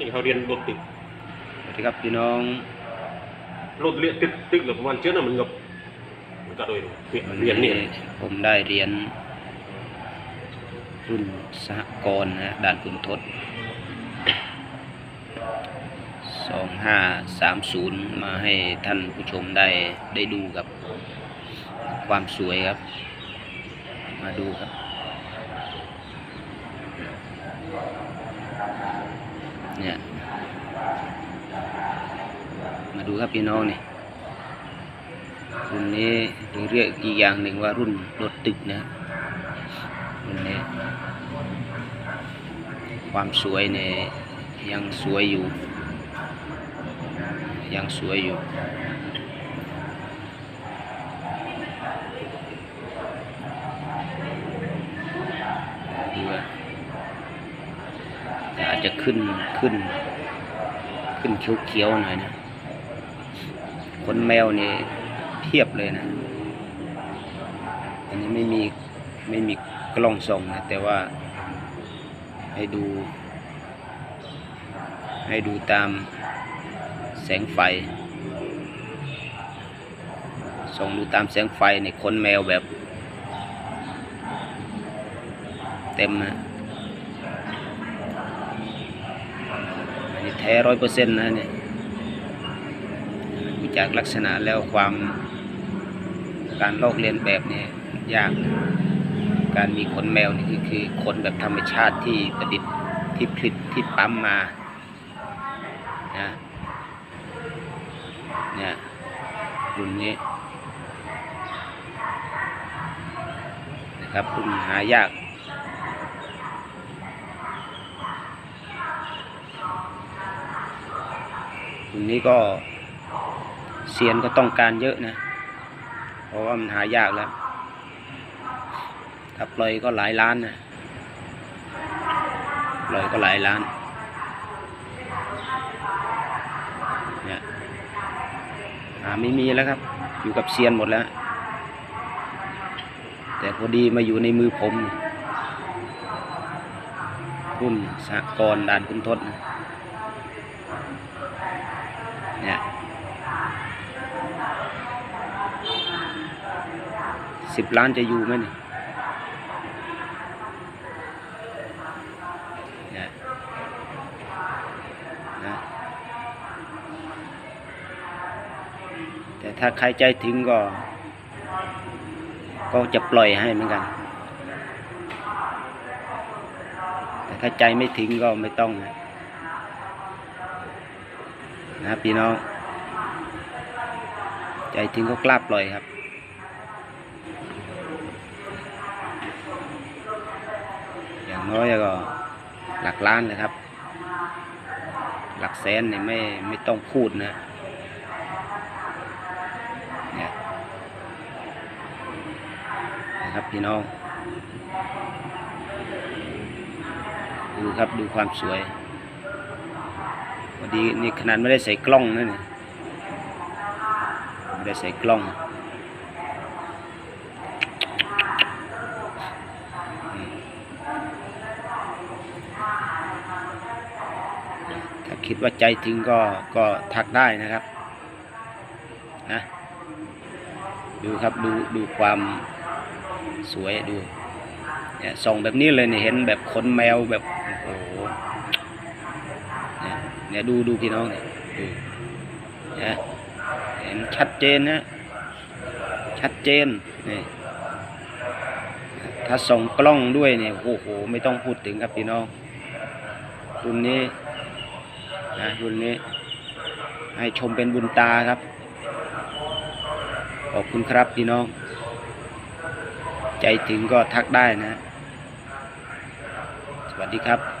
นี่เขาเรียนรถติดสวัสดีครับพี่น้องรถเรียนติดติดเลยประมาณเจ้าน่ะมันกับมันก็โดยเปลี่ยนวันเรียนนี่ผมได้เรียน รุ่นสหกรณ์นะด่านคุณทศสองห้าสามศูนย์มาให้ท่านผู้ชมได้ได้ดูกับความสวยครับ มาดูครับ เนี่ย มาดูครับพี่น้องนี่รุ่นนี้หรือเรียกอีกอย่างหนึ่งว่ารุ่นรถตึกนะรุ่นนี้ ความสวยเนี่ยยังสวยอยู่ ยังสวยอยู่ ดูว่าแต่อา จะขึ้นขึ้น ขึ้นเขียวๆหน่อยนะขนแมวนี่เทียบเลยนะ อันนี้ไม่มีไม่มีกล้องส่องนะ แต่ว่า ให้ดู ให้ดูตามแสงไฟส่องดูตามแสงไฟในขนแมวแบบ เต็มนะอันนี้ แท้ร้อยเปอร์เซ็นต์นะเนี่ยดูจากลักษณะแล้วความการลอกเลียนแบบเนี่ยยาก การมีขนแมวนี่คือคือขนแบบธรรมชาติที่ประดิษฐ์ที่ผลิตที่ปั๊มมานะเนี่ยรุ่นนี้นะครับรุ่นหายาก รุ่นนี้ก็เซียนก็ต้องการเยอะนะ เพราะว่ามันหายากแล้ว ถ้าปล่อยก็หลายล้านนะปล่อยก็หลายล้านเนี่ยหาไม่มีแล้วครับ อยู่กับเซียนหมดแล้ว แต่พอดีมาอยู่ในมือผมรุ่นสหกรณ์ด่านคุณทศนะ เนี่ยสิบล้านจะอยู่ไหมเนี่ยแต่ถ้าใครใจถึงก็ ก็จะปล่อยให้เหมือนกัน แต่ถ้าใจไม่ถึงก็ไม่ต้องนะ นะครับพี่น้อง ใจถึงก็กล้าปล่อยครับ อย่างน้อยก็หลักล้านเลยครับ หลักแสนเนี่ยไม่ไม่ต้องพูดนะเนี่ยนะครับพี่น้อง ดูครับดูความสวย พอดีนี่ขนาดไม่ได้ใส่กล้องนะเนี่ยไม่ได้ใส่กล้องถ้าคิดว่าใจถึงก็ก็ทักได้นะครับนะดูครับดูดูความสวยดูเนี่ยส่องแบบนี้เลยเนี่ยเห็นแบบขนแมวแบบโอ้โห เนี่ยดูดูพี่น้องเนี่ยดูเนี่ยเห็นชัดเจนนะชัดเจนนี่ถ้าส่องกล้องด้วยเนี่ยโอ้โหไม่ต้องพูดถึงครับพี่น้องรุ่นนี้นะรุ่นนี้ ให้ชมเป็นบุญตาครับ ขอบคุณครับพี่น้อง ใจถึงก็ทักได้นะ สวัสดีครับ